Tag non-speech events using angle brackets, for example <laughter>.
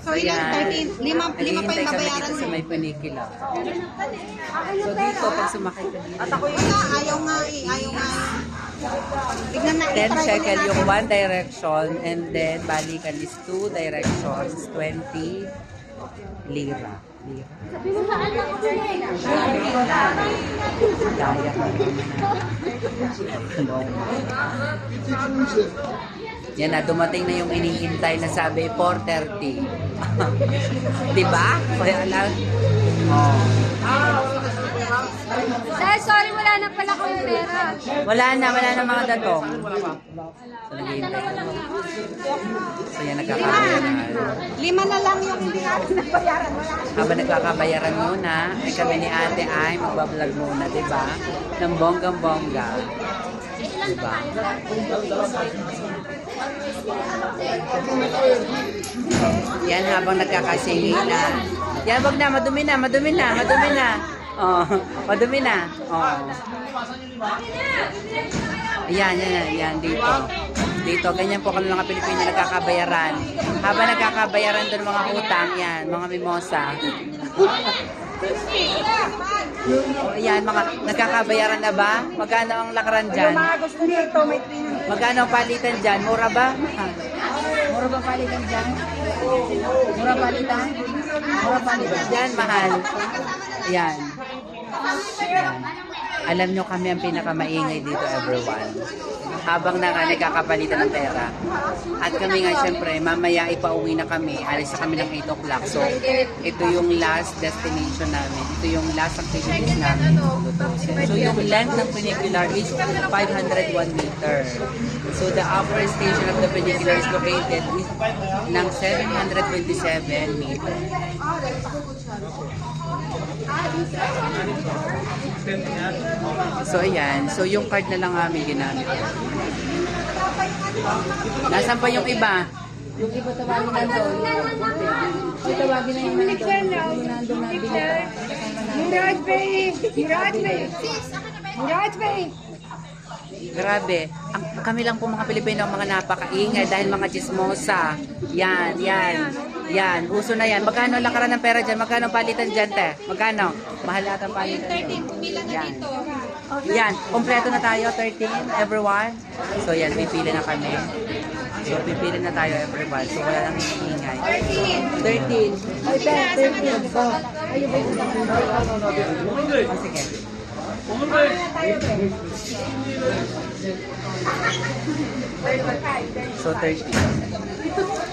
So, ilan? 13. Lima, lima pa yung kami babayaran dito mo. sa may panikila. So dito, pag sumakay ka dito, Wala, ayaw nga eh. Ayaw nga eh. Tignan na, 10 itry shekel yung one direction and then balikan is two directions, 20 lira. Lira. Daya <laughs> ka Yan na, dumating na yung inihintay na sabi 4.30. <laughs> diba? Kaya lang. Oh. Dahil sorry, wala na pala kong pera. Wala na, wala na mga datong. So, naghihintay. So, yan, nagkakabayan na. Lima na lang yung hindi natin nabayaran. Wala. Habang nagkakabayaran muna, ay kami ni ate ay magbablog muna, di ba? Ng bonggang-bongga. Di ba? Yan habang nagkakasingi na. Yan, wag na, madumi na, madumi na, madumi na. Oh, <laughs> madumi na. Oh. Ayan, yan, yan, yan, dito. Dito, ganyan po kami mga Pilipino nagkakabayaran. Habang nagkakabayaran doon mga utang, yan, mga mimosa. <laughs> Ayan, mga nagkakabayaran na ba? Magkano ang lakaran dyan? Mga gusto nito, may 300. Magkano ang palitan dyan? Mura ba? Ha? Mura ba palitan dyan? Mura palitan? Mura palitan dyan, mahal. Ayan. Ayan. Alam nyo kami ang pinakamaingay dito, everyone. Habang na nagkakapalitan ng pera. At kami nga, syempre, mamaya ipauwi na kami. Alis na kami ng 8 o'clock. So, ito yung last destination namin. Ito yung last activities namin. So, yung length ng funicular is 501 meter. So, the upper station of the funicular is located is ng 727 meter. So, ayan. So, yung card na lang kami ginamit. Nasaan pa yung iba? Yung iba tawagin na doon. Yung tawagin na yung doon. Yung nandun na binita. Murad Bey! Murad Bey! Murad Bey! Grabe. Ang, kami lang po mga Pilipino ang mga napakaingay dahil mga chismosa. Yan, yan. Yan, uso na yan. Magkano lakaran ng pera dyan? Magkano palitan dyan, te? Magkano? Mahal ata palitan. 13, pumila na Yan. dito. Yan, kompleto na tayo, 13, everyone. So yan, pipili na kami. So pipili na tayo, everyone. So wala nang hiniingay. 13. 13. Ay, te, 13. So, ayun ba yung Oh, sige. So 13.